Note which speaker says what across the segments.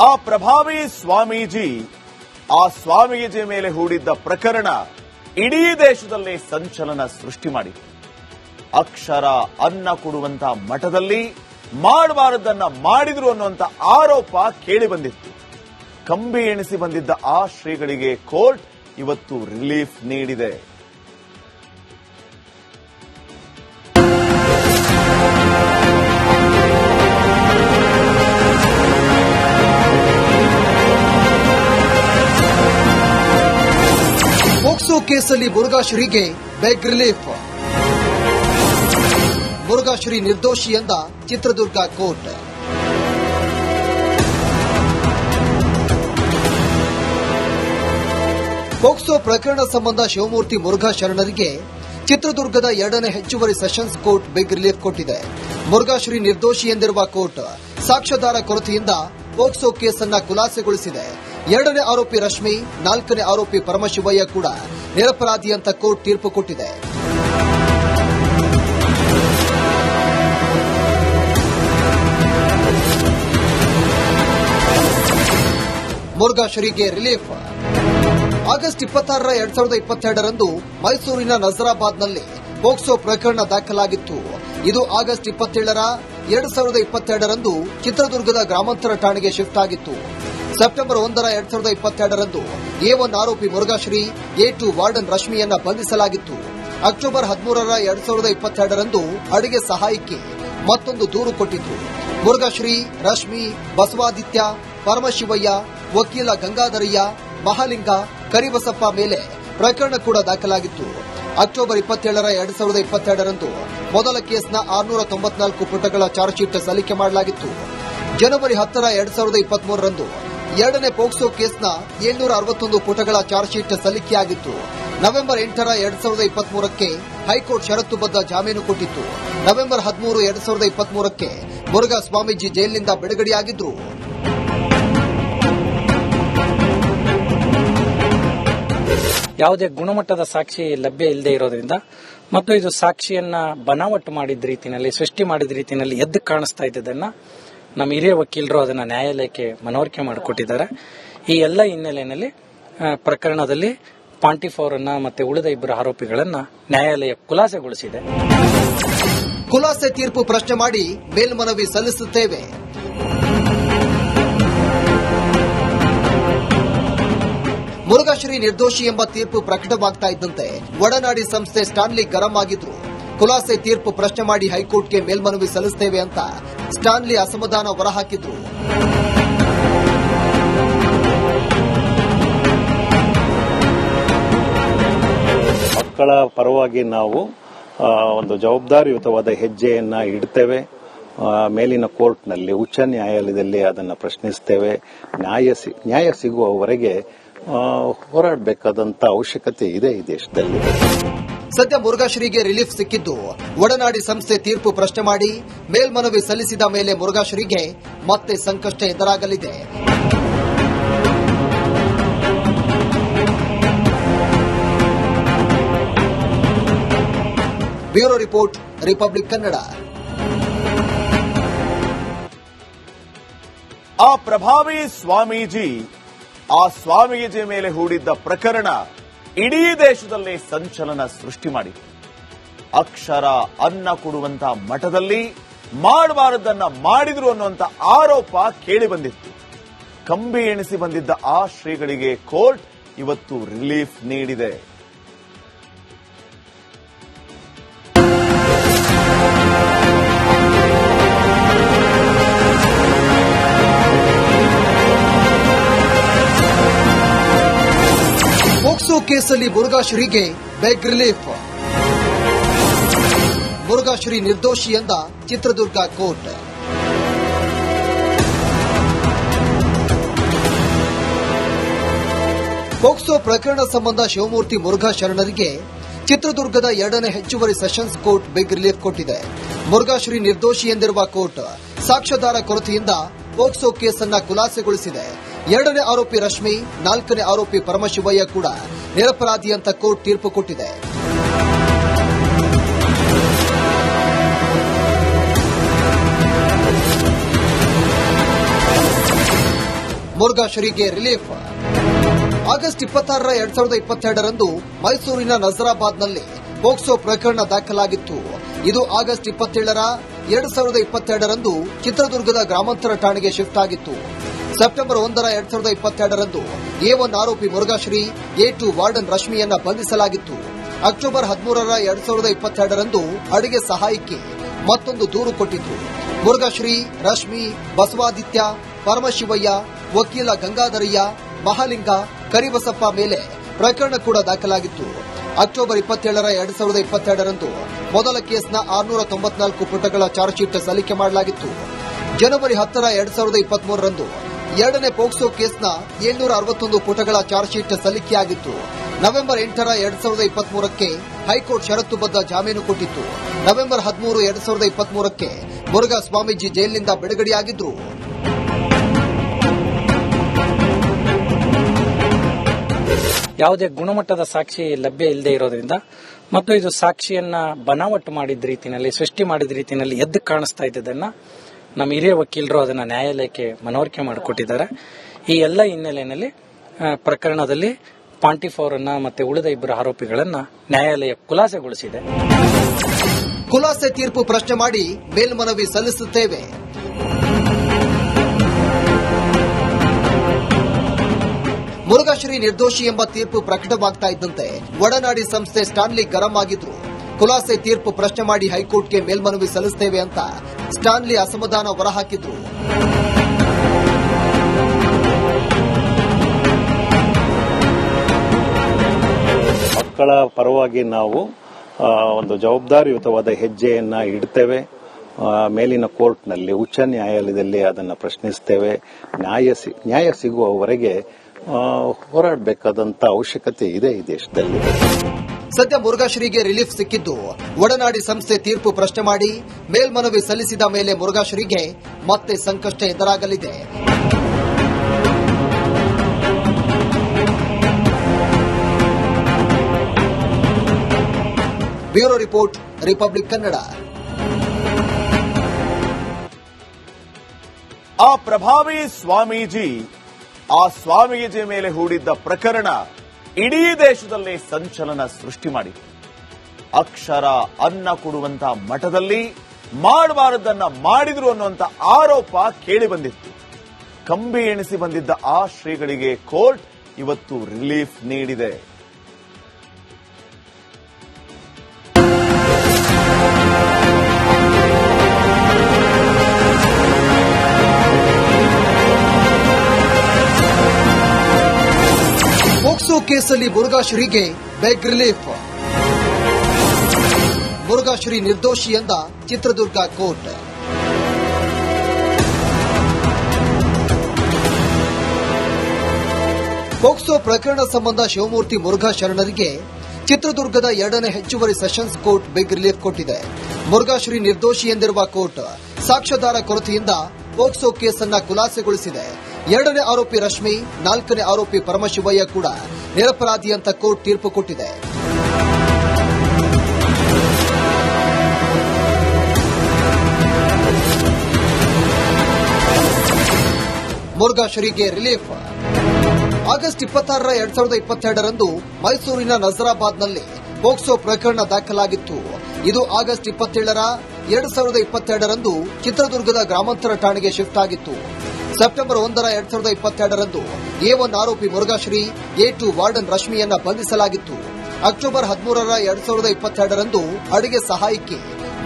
Speaker 1: ಆ ಪ್ರಭಾವಿ ಸ್ವಾಮೀಜಿ, ಆ ಸ್ವಾಮೀಜಿ ಮೇಲೆ ಹೂಡಿದ್ದ ಪ್ರಕರಣ ಇಡೀ ದೇಶದಲ್ಲಿ ಸಂಚಲನ ಸೃಷ್ಟಿ ಮಾಡಿತು ಅಕ್ಷರ ಅನ್ನ ಕೊಡುವಂತ ಮಠದಲ್ಲಿ ಮಾಡಬಾರದನ್ನ ಮಾಡಿದ್ರು ಅನ್ನುವಂತ ಆರೋಪ ಕೇಳಿ ಬಂದಿತ್ತು. ಕಂಬಿ ಎಣಿಸಿ ಬಂದಿದ್ದ ಆ ಶ್ರೀಗಳಿಗೆ ಕೋರ್ಟ್ ಇವತ್ತು ರಿಲೀಫ್ ನೀಡಿದೆ.
Speaker 2: ಕೇಸಲ್ಲಿ ಮುರುಘಾಶ್ರೀಗೆ ಬೆಗ್ ರಿಲೀಫ್. ಮುರುಘಾಶ್ರೀ ನಿರ್ದೋಷಿ ಎಂದ ಚಿತ್ರದುರ್ಗ ಕೋರ್ಟ್. ಪೋಕ್ಸೋ ಪ್ರಕರಣ ಸಂಬಂಧ ಶಿವಮೂರ್ತಿ ಮುರುಘಾ ಶರಣರಿಗೆ ಚಿತ್ರದುರ್ಗದ ಎರಡನೇ ಹೆಚ್ಚುವರಿ ಸೆಷನ್ಸ್ ಕೋರ್ಟ್ ಬಿಗ್ ರಿಲೀಫ್ ಕೊಟ್ಟಿದೆ. ಮುರುಘಾಶ್ರೀ ನಿರ್ದೋಷಿ ಎಂದಿರುವ ಕೋರ್ಟ್ ಸಾಕ್ಷ್ಯಾಧಾರ ಕೊರತೆಯಿಂದ ಪೋಕ್ಸೋ ಕೇಸನ್ನ ಖುಲಾಸೆಗೊಳಿಸಿದೆ. ಎರಡನೇ ಆರೋಪಿ ರಶ್ಮಿ, ನಾಲ್ಕನೇ ಆರೋಪಿ ಪರಮಶಿವಯ್ಯ ಕೂಡ ನಿರಪರಾಧಿ ಅಂತ ಕೋರ್ಟ್ ತೀರ್ಪು ಕೊಟ್ಟಿದೆ. ಮುರುಘಾಶ್ರೀಗೆ ರಿಲೀಫ್. ಆಗಸ್ಟ್ ಇಪ್ಪತ್ತಾರರ ಎರಡ್ ಸಾವಿರದ ಇಪ್ಪತ್ತೆರಡರಂದು ಮೈಸೂರಿನ ನಜರಾಬಾದ್ನಲ್ಲಿ ಪೋಕ್ಸೋ ಪ್ರಕರಣ ದಾಖಲಾಗಿತ್ತು. ಇದು ಆಗಸ್ಟ್ ಇಪ್ಪತ್ತೇಳರ ಎರಡ್ ಸಾವಿರದ ಇಪ್ಪತ್ತೆರಡರಂದು ಚಿತ್ರದುರ್ಗದ ಗ್ರಾಮಾಂತರ ಠಾಣೆಗೆ ಶಿಫ್ಟ್ ಆಗಿತ್ತು. ಸೆಪ್ಟೆಂಬರ್ ಒಂದರ ಎರಡ್ ಸಾವಿರದ ಇಪ್ಪತ್ತೆರಡರಂದು ಎ ಒನ್ ಆರೋಪಿ ಮುರುಘಾಶ್ರೀ, ಎ ಟು ವಾರ್ಡನ್ ರಶ್ಮಿಯನ್ನ ಬಂಧಿಸಲಾಗಿತ್ತು. ಅಕ್ಟೋಬರ್ ಹದಿಮೂರರ ಎರಡ್ ಸಾವಿರದ ಇಪ್ಪತ್ತೆರಡರಂದು ಅಡುಗೆ ಸಹಾಯಕ್ಕೆ ಮತ್ತೊಂದು ದೂರು ಕೊಟ್ಟಿತ್ತು ಮುರುಘಾಶ್ರೀ, ರಶ್ಮಿ, ಬಸವಾದಿತ್ಯ, ಪರಮಶಿವಯ್ಯ, ವಕೀಲ ಗಂಗಾಧರಯ್ಯ, ಮಹಾಲಿಂಗ, ಕರಿಬಸಪ್ಪ ಮೇಲೆ ಪ್ರಕರಣ ಕೂಡ ದಾಖಲಾಗಿತ್ತು. ಅಕ್ಟೋಬರ್ ಇಪ್ಪತ್ತೇಳರ ಎರಡ್ ಸಾವಿರದ ಇಪ್ಪತ್ತೆರಡರಂದು ಮೊದಲ ಕೇಸ್ನ ಆರ್ನೂರ ತೊಂಬತ್ನಾಲ್ಕು ಪುಟಗಳ ಚಾರ್ಜ್ ಶೀಟ್ ಸಲ್ಲಿಕೆ ಮಾಡಲಾಗಿತ್ತು. ಜನವರಿ ಹತ್ತರ ಎರಡ್ ಸಾವಿರದ ಇಪ್ಪತ್ಮೂರರಂದು ಎರಡನೇ ಪೋಕ್ಸೋ ಕೇಸ್ನ ಏಳ್ನೂರ ಅರವತ್ತೊಂದು ಪುಟಗಳ ಚಾರ್ಜ್ ಶೀಟ್ ಸಲ್ಲಿಕೆಯಾಗಿತ್ತು. ನವೆಂಬರ್ ಎಂಟರ ಎರಡ್ ಸಾವಿರದ ಇಪ್ಪತ್ಮೂರಕ್ಕೆ ಹೈಕೋರ್ಟ್ ಷರತ್ತುಬದ್ಧ ಜಾಮೀನು ಕೊಟ್ಟಿತ್ತು. ನವೆಂಬರ್ ಹದಿಮೂರು ಎರಡ್ ಸಾವಿರದ ಇಪ್ಪತ್ಮೂರಕ್ಕೆ ಮುರುಘಾ ಸ್ವಾಮೀಜಿ ಜೈಲಿನಿಂದ ಬಿಡುಗಡೆಯಾಗಿದ್ರು.
Speaker 3: ಯಾವುದೇ ಗುಣಮಟ್ಟದ ಸಾಕ್ಷಿ ಲಭ್ಯ ಇಲ್ಲದೆ ಇರೋದ್ರಿಂದ ಮತ್ತು ಇದು ಸಾಕ್ಷಿಯನ್ನ ಬನಾವಟ್ಟು ಮಾಡಿದ ರೀತಿಯಲ್ಲಿ ಸೃಷ್ಟಿ ಮಾಡಿದ ರೀತಿಯಲ್ಲಿ ಎದ್ದು ಕಾಣಿಸ್ತಾ ಇದ್ದದನ್ನ ನಮ್ಮ ಹಿರಿಯ ವಕೀಲರು ಅದನ್ನ ನ್ಯಾಯಾಲಯಕ್ಕೆ ಮನವರಿಕೆ ಮಾಡಿಕೊಟ್ಟಿದ್ದಾರೆ. ಈ ಎಲ್ಲ ಹಿನ್ನೆಲೆಯಲ್ಲಿ ಪ್ರಕರಣದಲ್ಲಿ ಪಾಂಟಿಫ್ ಅವರನ್ನ ಮತ್ತೆ ಉಳಿದ ಇಬ್ಬರು ಆರೋಪಿಗಳನ್ನ ನ್ಯಾಯಾಲಯ ಖುಲಾಸೆಗೊಳಿಸಿದೆ.
Speaker 2: ಖುಲಾಸೆ ತೀರ್ಪು ಪ್ರಶ್ನೆ ಮಾಡಿ ಮೇಲ್ಮನವಿ ಸಲ್ಲಿಸುತ್ತೇವೆ. ಮುರುಘಾಶ್ರೀ ನಿರ್ದೋಷಿ ಎಂಬ ತೀರ್ಪು ಪ್ರಕಟವಾಗ್ತಾ ಇದ್ದಂತೆ, ಒಡನಾಡಿ ಸಂಸ್ಥೆ ಸ್ಟಾನ್ಲಿ ಗರಂ ಆಗಿದ್ರು. ಖುಲಾಸೆ ತೀರ್ಪು ಪ್ರಶ್ನೆ ಮಾಡಿ ಹೈಕೋರ್ಟ್ಗೆ ಮೇಲ್ಮನವಿ ಸಲ್ಲಿಸುತ್ತೇವೆ ಅಂತ ಸ್ಟಾನ್ಲಿ ಅಸಮಾಧಾನ ಹೊರಹಾಕಿದ್ರು.
Speaker 4: ಮಕ್ಕಳ ಪರವಾಗಿ ನಾವು ಒಂದು ಜವಾಬ್ದಾರಿಯುತವಾದ ಹೆಜ್ಜೆಯನ್ನ ಇಡ್ತೇವೆ. ಮೇಲಿನ ಕೋರ್ಟ್ನಲ್ಲಿ ಉಚ್ಚ ನ್ಯಾಯಾಲಯದಲ್ಲಿ ಅದನ್ನು ಪ್ರಶ್ನಿಸ್ತೇವೆ. ನ್ಯಾಯ ನ್ಯಾಯ ಸಿಗುವವರೆಗೆ ಹೋರಾಡಬೇಕಾದಂಥ ಅವಶ್ಯಕತೆ ಇದೆ ಈ ದೇಶದಲ್ಲಿ.
Speaker 2: ಸದ್ಯ ಮುರುಘಾಶ್ರೀಗೆ ರಿಲೀಫ್ ಸಿಕ್ಕಿದ್ದು ಒಡನಾಡಿ ಸಂಸ್ಥೆ ತೀರ್ಪು ಪ್ರಶ್ನೆ ಮಾಡಿ ಮೇಲ್ಮನವಿ ಸಲ್ಲಿಸಿದ ಮೇಲೆ ಮುರುಘಾಶ್ರೀಗೆ ಮತ್ತೆ ಸಂಕಷ್ಟ ಎದುರಾಗಲಿದೆ. Bureau report, Republic Kannada.
Speaker 1: ಆ ಪ್ರಭಾವಿ ಸ್ವಾಮೀಜಿ, ಆ ಸ್ವಾಮೀಜಿ ಮೇಲೆ ಹೂಡಿದ್ದ ಪ್ರಕರಣ ಇಡೀ ದೇಶದಲ್ಲಿ ಸಂಚಲನ ಸೃಷ್ಟಿ ಮಾಡಿ. ಅಕ್ಷರ, ಅನ್ನ ಕೊಡುವಂತ ಮಠದಲ್ಲಿ ಮಾಡಬಾರದನ್ನ ಮಾಡಿದ್ರು ಅನ್ನುವಂತ ಆರೋಪ ಕೇಳಿ ಬಂದಿತ್ತು. ಕಂಬಿ ಎಣಿಸಿ ಬಂದಿದ್ದ ಆ ಶ್ರೀಗಳಿಗೆ ಕೋರ್ಟ್ ಇವತ್ತು ರಿಲೀಫ್ ನೀಡಿದೆ.
Speaker 2: ಕೇಸಲ್ಲಿ ಮುರುಘಾಶ್ರೀಗೆ ಬೆಗ್ ರಿಲೀಫ್ ಮುರುಘಾಶ್ರೀ ನಿರ್ದೋಷಿ ಎಂದ ಚಿತ್ರದುರ್ಗ ಕೋರ್ಟ್. ಪೋಕ್ಸೋ ಪ್ರಕರಣ ಸಂಬಂಧ ಶಿವಮೂರ್ತಿ ಮುರುಘಾ ಶರಣರಿಗೆ ಚಿತ್ರದುರ್ಗದ ಎರಡನೇ ಹೆಚ್ಚುವರಿ ಸೆಷನ್ಸ್ ಕೋರ್ಟ್ ಬಿಗ್ ರಿಲೀಫ್ ಕೊಟ್ಟಿದೆ. ಮುರುಘಾಶ್ರೀ ನಿರ್ದೋಷಿ ಎಂದಿರುವ ಕೋರ್ಟ್ ಸಾಕ್ಷ್ಯಾಧಾರ ಕೊರತೆಯಿಂದ ಪೋಕ್ಸೋ ಕೇಸನ್ನ ಖುಲಾಸೆಗೊಳಿಸಿದೆ. ಎರಡನೇ ಆರೋಪಿ ರಶ್ಮಿ, ನಾಲ್ಕನೇ ಆರೋಪಿ ಪರಮಶಿವಯ್ಯ ಕೂಡ ನಿರಪರಾಧಿ ಅಂತ ಕೋರ್ಟ್ ತೀರ್ಪು ಕೊಟ್ಟಿದೆ. ಮುರುಘಾಶ್ರೀಗೆ ರಿಲೀಫ್. ಆಗಸ್ಟ್ ಇಪ್ಪತ್ತಾರರ ಎರಡ್ ಸಾವಿರದ ಇಪ್ಪತ್ತೆರಡರಂದು ಮೈಸೂರಿನ ನಜರಾಬಾದ್ನಲ್ಲಿ ಪೋಕ್ಸೋ ಪ್ರಕರಣ ದಾಖಲಾಗಿತ್ತು. ಇದು ಆಗಸ್ಟ್ ಇಪ್ಪತ್ತೇಳರ ಎರಡ್ ಸಾವಿರದ ಇಪ್ಪತ್ತೆರಡರಂದು ಚಿತ್ರದುರ್ಗದ ಗ್ರಾಮಾಂತರ ಠಾಣೆಗೆ ಶಿಫ್ಟ್ ಆಗಿತ್ತು. ಸೆಪ್ಟೆಂಬರ್ ಒಂದರ ಎರಡ್ ಸಾವಿರದ ಇಪ್ಪತ್ತೆರಡರಂದು ಎ ಒನ್ ಆರೋಪಿ ಮುರುಘಾಶ್ರೀ, ಎ ಟು ವಾರ್ಡನ್ ರಶ್ಮಿಯನ್ನ ಬಂಧಿಸಲಾಗಿತ್ತು. ಅಕ್ಟೋಬರ್ ಹದಿಮೂರರ ಎರಡ್ ಸಾವಿರದ ಇಪ್ಪತ್ತೆರಡರಂದು ಅಡುಗೆ ಸಹಾಯಕ್ಕೆ ಮತ್ತೊಂದು ದೂರು ಕೊಟ್ಟಿತ್ತು ಮುರುಘಾಶ್ರೀ, ರಶ್ಮಿ, ಬಸವಾದಿತ್ಯ, ಪರಮಶಿವಯ್ಯ, ವಕೀಲ ಗಂಗಾಧರಯ್ಯ, ಮಹಾಲಿಂಗ, ಕರಿಬಸಪ್ಪ ಮೇಲೆ ಪ್ರಕರಣ ಕೂಡ ದಾಖಲಾಗಿತ್ತು. ಅಕ್ಟೋಬರ್ ಇಪ್ಪತ್ತೇಳರ ಎರಡ್ ಸಾವಿರದ ಇಪ್ಪತ್ತೆರಡರಂದು ಮೊದಲ ಕೇಸ್ನ ಆರ್ನೂರ ತೊಂಬತ್ನಾಲ್ಕು ಪುಟಗಳ ಚಾರ್ಜ್ ಶೀಟ್ ಸಲ್ಲಿಕೆ ಮಾಡಲಾಗಿತ್ತು. ಜನವರಿ ಹತ್ತರ ಎರಡ್ ಸಾವಿರದ ಇಪ್ಪತ್ಮೂರರಂದು ಎರಡನೇ ಪೋಕ್ಸೋ ಕೇಸ್ನ ಏಳ್ನೂರ ಅರವತ್ತೊಂದು ಪುಟಗಳ ಚಾರ್ಜ್ ಶೀಟ್ ಸಲ್ಲಿಕೆಯಾಗಿತ್ತು. ನವೆಂಬರ್ ಎಂಟರ ಎರಡ್ ಸಾವಿರದ ಇಪ್ಪತ್ಮೂರಕ್ಕೆ ಹೈಕೋರ್ಟ್ ಷರತ್ತುಬದ್ಧ ಜಾಮೀನು ಕೊಟ್ಟಿತ್ತು. ನವೆಂಬರ್ ಹದಿಮೂರು ಎರಡ್ ಸಾವಿರದ ಇಪ್ಪತ್ಮೂರಕ್ಕೆ ಮುರುಘಾ ಸ್ವಾಮೀಜಿ ಜೈಲಿನಿಂದ ಬಿಡುಗಡೆಯಾಗಿದ್ರು.
Speaker 3: ಯಾವುದೇ ಗುಣಮಟ್ಟದ ಸಾಕ್ಷಿ ಲಭ್ಯ ಇಲ್ಲದೆ ಇರೋದ್ರಿಂದ ಮತ್ತು ಇದು ಸಾಕ್ಷಿಯನ್ನ ಬನಾವಟ್ಟು ಮಾಡಿದ ರೀತಿಯಲ್ಲಿ ಸೃಷ್ಟಿ ಮಾಡಿದ ರೀತಿಯಲ್ಲಿ ಎದ್ದು ಕಾಣಿಸ್ತಾ ಇದ್ದದನ್ನ ನಮ್ಮ ಹಿರಿಯ ವಕೀಲರು ಅದನ್ನ ನ್ಯಾಯಾಲಯಕ್ಕೆ ಮನವರಿಕೆ ಮಾಡಿಕೊಟ್ಟಿದ್ದಾರೆ. ಈ ಎಲ್ಲ ಹಿನ್ನೆಲೆಯಲ್ಲಿ ಪ್ರಕರಣದಲ್ಲಿ ಪಾಂಟಿಫ್ ಅವರನ್ನ ಮತ್ತೆ ಉಳಿದ ಇಬ್ಬರು ಆರೋಪಿಗಳನ್ನ ನ್ಯಾಯಾಲಯ ಖುಲಾಸೆಗೊಳಿಸಿದೆ.
Speaker 2: ಖುಲಾಸೆ ತೀರ್ಪು ಪ್ರಶ್ನೆ ಮಾಡಿ ಮೇಲ್ಮನವಿ ಸಲ್ಲಿಸುತ್ತೇವೆ. ಮುರುಘಾಶ್ರೀ ನಿರ್ದೋಷಿ ಎಂಬ ತೀರ್ಪು ಪ್ರಕಟವಾಗ್ತಾ ಇದ್ದಂತೆ, ಒಡನಾಡಿ ಸಂಸ್ಥೆ ಸ್ಟಾನ್ಲಿ ಗರಂ ಆಗಿದ್ರು. ಖುಲಾಸೆ ತೀರ್ಪು ಪ್ರಶ್ನೆ ಮಾಡಿ ಹೈಕೋರ್ಟ್ಗೆ ಮೇಲ್ಮನವಿ ಸಲ್ಲಿಸುತ್ತೇವೆ ಅಂತ ಸ್ಟಾನ್ಲಿ ಅಸಮಾಧಾನ ಹೊರಹಾಕಿದ್ರು.
Speaker 4: ಮಕ್ಕಳ ಪರವಾಗಿ ನಾವು ಒಂದು ಜವಾಬ್ದಾರಿಯುತವಾದ ಹೆಜ್ಜೆಯನ್ನ ಇಡ್ತೇವೆ. ಮೇಲಿನ ಕೋರ್ಟ್ನಲ್ಲಿ ಉಚ್ಚ ನ್ಯಾಯಾಲಯದಲ್ಲಿ ಅದನ್ನು ಪ್ರಶ್ನಿಸ್ತೇವೆ. ನ್ಯಾಯ ನ್ಯಾಯ ಸಿಗುವವರೆಗೆ ಹೋರಾಡಬೇಕಾದಂಥ ಅವಶ್ಯಕತೆ ಇದೆ ಈ ದೇಶದಲ್ಲಿ.
Speaker 2: ಸದ್ಯ ಮುರುಘಾಶ್ರೀಗೆ ರಿಲೀಫ್ ಸಿಕ್ಕಿದ್ದು ಒಡನಾಡಿ ಸಂಸ್ಥೆ ತೀರ್ಪು ಪ್ರಶ್ನೆ ಮಾಡಿ ಮೇಲ್ಮನವಿ ಸಲ್ಲಿಸಿದ ಮೇಲೆ ಮುರುಘಾಶ್ರೀಗೆ ಮತ್ತೆ ಸಂಕಷ್ಟ ಎದುರಾಗಲಿದೆ. Bureau report, Republic Kannada.
Speaker 1: ಆ ಪ್ರಭಾವಿ ಸ್ವಾಮೀಜಿ, ಆ ಸ್ವಾಮೀಜಿ ಮೇಲೆ ಹೂಡಿದ್ದ ಪ್ರಕರಣ ಇಡೀ ದೇಶದಲ್ಲಿ ಸಂಚಲನ ಸೃಷ್ಟಿ ಮಾಡಿ. ಅಕ್ಷರ, ಅನ್ನ ಕೊಡುವಂತ ಮಠದಲ್ಲಿ ಮಾಡಬಾರದನ್ನ ಮಾಡಿದ್ರು ಅನ್ನುವಂತ ಆರೋಪ ಕೇಳಿ ಬಂದಿತ್ತು. ಕಂಬಿ ಎಣಿಸಿ ಬಂದಿದ್ದ ಆ ಶ್ರೀಗಳಿಗೆ ಕೋರ್ಟ್ ಇವತ್ತು ರಿಲೀಫ್ ನೀಡಿದೆ.
Speaker 2: ಕೇಸಲ್ಲಿ ಮುರುಘಾಶ್ರೀಗೆ ಬೆಗ್ ರಿಲೀಫ್ ಮುರುಘಾಶ್ರೀ ನಿರ್ದೋಷಿ ಎಂದ ಚಿತ್ರದುರ್ಗ ಕೋರ್ಟ್. ಪೋಕ್ಸೋ ಪ್ರಕರಣ ಸಂಬಂಧ ಶಿವಮೂರ್ತಿ ಮುರುಘಾ ಶರಣರಿಗೆ ಚಿತ್ರದುರ್ಗದ ಎರಡನೇ ಹೆಚ್ಚುವರಿ ಸೆಷನ್ಸ್ ಕೋರ್ಟ್ ಬಿಗ್ ರಿಲೀಫ್ ಕೊಟ್ಟಿದೆ. ಮುರುಘಾಶ್ರೀ ನಿರ್ದೋಷಿ ಎಂದಿರುವ ಕೋರ್ಟ್ ಸಾಕ್ಷ್ಯಾಧಾರ ಕೊರತೆಯಿಂದ ಪೋಕ್ಸೋ ಕೇಸನ್ನ ಖುಲಾಸೆಗೊಳಿಸಿದೆ. ಎರಡನೇ ಆರೋಪಿ ರಶ್ಮಿ, ನಾಲ್ಕನೇ ಆರೋಪಿ ಪರಮಶಿವಯ್ಯ ಕೂಡ ನಿರಪರಾಧಿ ಅಂತ ಕೋರ್ಟ್ ತೀರ್ಪು ಕೊಟ್ಟಿದೆ. ಮುರುಘಾಶ್ರೀಗೆ ರಿಲೀಫ್. ಆಗಸ್ಟ್ ಇಪ್ಪತ್ತಾರರ ಎರಡ್ ಸಾವಿರದ ಇಪ್ಪತ್ತೆರಡರಂದು ಮೈಸೂರಿನ ನಜರಾಬಾದ್ನಲ್ಲಿ ಪೋಕ್ಸೋ ಪ್ರಕರಣ ದಾಖಲಾಗಿತ್ತು. ಇದು ಆಗಸ್ಟ್ ಇಪ್ಪತ್ತೇಳರ ಎರಡ್ ಸಾವಿರದ ಇಪ್ಪತ್ತೆರಡರಂದು ಚಿತ್ರದುರ್ಗದ ಗ್ರಾಮಾಂತರ ಠಾಣೆಗೆ ಶಿಫ್ಟ್ ಆಗಿತ್ತು. ಸೆಪ್ಟೆಂಬರ್ ಒಂದರ ಎರಡ್ ಸಾವಿರದ ಇಪ್ಪತ್ತೆರಡರಂದು ಎ ಒನ್ ಆರೋಪಿ ಮುರುಘಾಶ್ರೀ, ಎ ಟು ವಾರ್ಡನ್ ರಶ್ಮಿಯನ್ನ ಬಂಧಿಸಲಾಗಿತ್ತು. ಅಕ್ಟೋಬರ್ ಹದಿಮೂರರ ಎರಡ್ ಸಾವಿರದ ಇಪ್ಪತ್ತೆರಡರಂದು ಅಡುಗೆ ಸಹಾಯಕ್ಕೆ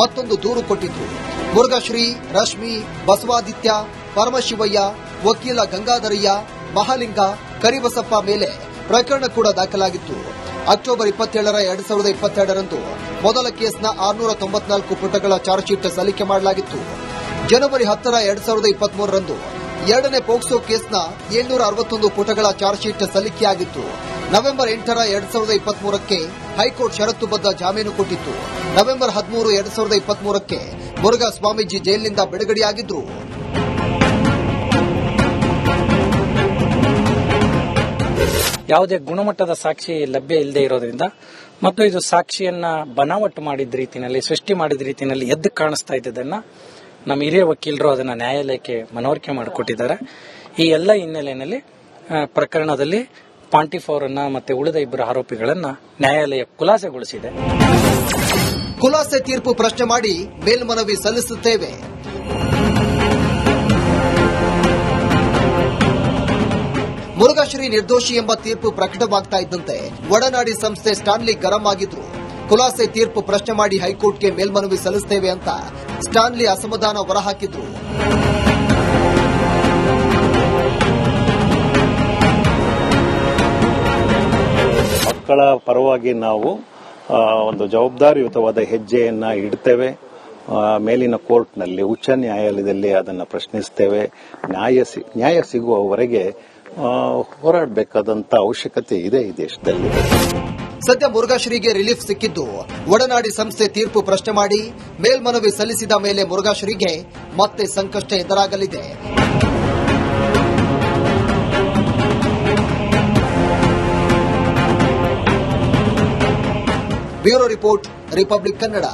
Speaker 2: ಮತ್ತೊಂದು ದೂರು ಕೊಟ್ಟಿತ್ತು ಮುರುಘಾಶ್ರೀ, ರಶ್ಮಿ, ಬಸವಾದಿತ್ಯ, ಪರಮಶಿವಯ್ಯ, ವಕೀಲ ಗಂಗಾಧರಯ್ಯ, ಮಹಾಲಿಂಗ, ಕರಿಬಸಪ್ಪ ಮೇಲೆ ಪ್ರಕರಣ ಕೂಡ ದಾಖಲಾಗಿತ್ತು. ಅಕ್ಟೋಬರ್ ಇಪ್ಪತ್ತೇಳರ ಎರಡ್ ಸಾವಿರದ ಇಪ್ಪತ್ತೆರಡರಂದು ಮೊದಲ ಕೇಸ್ನ ಆರ್ನೂರ ತೊಂಬತ್ನಾಲ್ಕು ಪುಟಗಳ ಚಾರ್ಜ್ ಶೀಟ್ ಸಲ್ಲಿಕೆ ಮಾಡಲಾಗಿತ್ತು. ಜನವರಿ ಹತ್ತರ ಎರಡ್ ಸಾವಿರದ ಇಪ್ಪತ್ಮೂರರಂದು ಎರಡನೇ ಪೋಕ್ಸೋ ಕೇಸ್ನ ಏಳ್ನೂರ ಅರವತ್ತೊಂದು ಪುಟಗಳ ಚಾರ್ಜ್ ಶೀಟ್ ಸಲ್ಲಿಕೆಯಾಗಿತ್ತು. ನವೆಂಬರ್ ಎಂಟರ ಎರಡ್ ಸಾವಿರದ ಇಪ್ಪತ್ಮೂರಕ್ಕೆ ಹೈಕೋರ್ಟ್ ಷರತ್ತುಬದ್ಧ ಜಾಮೀನು ಕೊಟ್ಟಿತ್ತು. ನವೆಂಬರ್ ಹದಿಮೂರು ಎರಡ್ ಸಾವಿರದ ಇಪ್ಪತ್ಮೂರಕ್ಕೆ ಮುರುಘಾ ಸ್ವಾಮೀಜಿ ಜೈಲಿನಿಂದ ಬಿಡುಗಡೆಯಾಗಿದ್ರು.
Speaker 3: ಯಾವುದೇ ಗುಣಮಟ್ಟದ ಸಾಕ್ಷಿ ಲಭ್ಯ ಇಲ್ಲದೆ ಇರೋದ್ರಿಂದ ಮತ್ತು ಇದು ಸಾಕ್ಷಿಯನ್ನ ಬನಾವಟ್ಟು ಮಾಡಿದ ರೀತಿಯಲ್ಲಿ ಸೃಷ್ಟಿ ಮಾಡಿದ ರೀತಿಯಲ್ಲಿ ಎದ್ದು ಕಾಣಿಸ್ತಾ ಇದ್ದದನ್ನ ನಮ್ಮ ಹಿರಿಯ ವಕೀಲರು ಅದನ್ನ ನ್ಯಾಯಾಲಯಕ್ಕೆ ಮನವರಿಕೆ ಮಾಡಿಕೊಟ್ಟಿದ್ದಾರೆ. ಈ ಎಲ್ಲ ಹಿನ್ನೆಲೆಯಲ್ಲಿ ಪ್ರಕರಣದಲ್ಲಿ ಪಾಂಟಿಫೋರ್ ಅನ್ನ ಮತ್ತೆ ಉಳಿದ ಇಬ್ಬರು ಆರೋಪಿಗಳನ್ನ ನ್ಯಾಯಾಲಯ ಖುಲಾಸೆಗೊಳಿಸಿದೆ.
Speaker 2: ಖುಲಾಸೆ ತೀರ್ಪು ಪ್ರಶ್ನೆ ಮಾಡಿ ಮೇಲ್ಮನವಿ ಸಲ್ಲಿಸುತ್ತೇವೆ. ಮುರುಘಾಶ್ರೀ ನಿರ್ದೋಷಿ ಎಂಬ ತೀರ್ಪು ಪ್ರಕಟವಾಗ್ತಾ ಇದ್ದಂತೆ, ಒಡನಾಡಿ ಸಂಸ್ಥೆ ಸ್ಟಾನ್ಲಿ ಗರಂ ಆಗಿದ್ರು. ಖುಲಾಸೆ ತೀರ್ಪು ಪ್ರಶ್ನೆ ಮಾಡಿ ಹೈಕೋರ್ಟ್ಗೆ ಮೇಲ್ಮನವಿ ಸಲ್ಲಿಸುತ್ತೇವೆ ಅಂತ ಸ್ಟಾನ್ಲಿ ಅಸಮಾಧಾನ ಹೊರಹಾಕಿದ್ರು.
Speaker 4: ಮಕ್ಕಳ ಪರವಾಗಿ ನಾವು ಒಂದು ಜವಾಬ್ದಾರಿಯುತವಾದ ಹೆಜ್ಜೆಯನ್ನ ಇಡ್ತೇವೆ. ಮೇಲಿನ ಕೋರ್ಟ್ನಲ್ಲಿ ಉಚ್ಚ ನ್ಯಾಯಾಲಯದಲ್ಲಿ ಅದನ್ನು ಪ್ರಶ್ನಿಸ್ತೇವೆ. ನ್ಯಾಯ ನ್ಯಾಯ ಸಿಗುವವರೆಗೆ ಹೋರಾಡಬೇಕಾದಂಥ ಅವಶ್ಯಕತೆ ಇದೆ ಈ ದೇಶದಲ್ಲಿ.
Speaker 2: ಸದ್ಯ ಮುರುಘಾಶ್ರೀಗೆ ರಿಲೀಫ್ ಸಿಕ್ಕಿದ್ದು ಒಡನಾಡಿ ಸಂಸ್ಥೆ ತೀರ್ಪು ಪ್ರಶ್ನೆ ಮಾಡಿ ಮೇಲ್ಮನವಿ ಸಲ್ಲಿಸಿದ ಮೇಲೆ ಮುರುಘಾಶ್ರೀಗೆ ಮತ್ತೆ ಸಂಕಷ್ಟ ಎದುರಾಗಲಿದೆ. Bureau report, Republic Kannada.